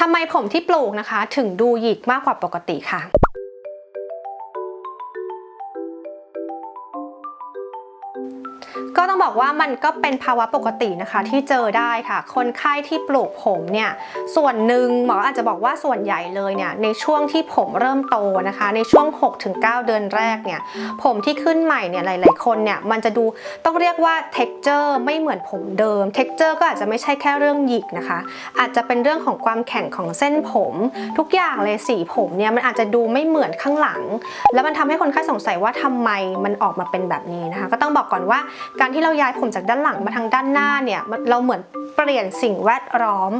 ทำไมผมที่ปลูกนะคะ ถึงดูหยิกมากกว่าปกติค่ะ ก็ต้องบอกว่ามันก็เป็นภาวะปกตินะคะที่เจอได้ค่ะ คนไข้ที่ปลูกผมเนี่ยส่วนหนึ่งหมออาจจะบอกว่าส่วนใหญ่เลยเนี่ยในช่วงที่ผมเริ่มโตนะคะ ในช่วง 6-9 เดือนแรกเนี่ยผมที่ขึ้นใหม่เนี่ยหลาย ๆ คนเนี่ยมันจะดูต้องเรียกว่า texture ไม่เหมือนผมเดิม texture ก็อาจจะไม่ใช่แค่เรื่องหยิกนะคะ อาจจะเป็นเรื่องของความแข็งของเส้นผม ทุกอย่างเลยสีผมเนี่ยมันอาจจะดูไม่เหมือนข้างหลัง แล้วมันทำให้คนไข้สงสัยว่าทำไมมันออกมาเป็นแบบนี้นะคะ ก็ต้องบอกก่อนว่าการที่เราย้ายผมจากด้านหลังมาทางด้านหน้าเนี่ยเราเหมือนเปลี่ยนสิ่งแวดล้อม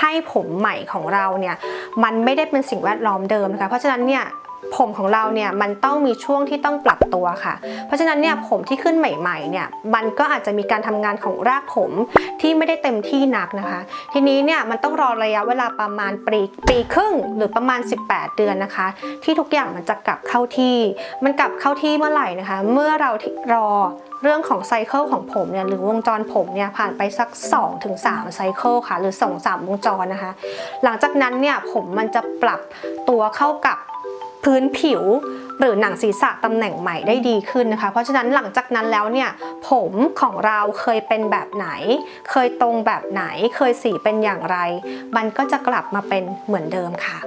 ให้ผมใหม่ของเราเนี่ยมันไม่ได้เป็นสิ่งแวดล้อมเดิมนะคะเพราะฉะนั้นเนี่ย ผมของเราเนี่ยมันต้องมีช่วงที่ต้องปรับตัวค่ะ เพราะฉะนั้นเนี่ยผมที่ขึ้นใหม่ๆเนี่ยมันก็อาจจะมีการทำงานของรากผมที่ไม่ได้เต็มที่นักนะคะ ทีนี้เนี่ยมันต้องรอระยะเวลาประมาณปีปีครึ่งหรือประมาณ 18 เดือนนะคะ ที่ทุกอย่างมันจะกลับเข้าที่ มันกลับเข้าที่เมื่อไหร่นะคะ เมื่อเรารอเรื่องของไซเคิลของผมเนี่ยหรือวงจรผมเนี่ยผ่านไปสัก 2-3ไซเคิลค่ะหรือ 2-3 วงจรนะคะ หลังจากนั้นเนี่ยผมมันจะปรับตัวเข้ากับ พื้นผิว หรือหนังศีรษะตำแหน่งใหม่ได้ดีขึ้นนะคะ เพราะฉะนั้นหลังจากนั้นแล้วเนี่ยผมของเราเคยเป็นแบบไหน เคยตรงแบบไหน เคยสีเป็นอย่างไร มันก็จะกลับมาเป็นเหมือนเดิมค่ะ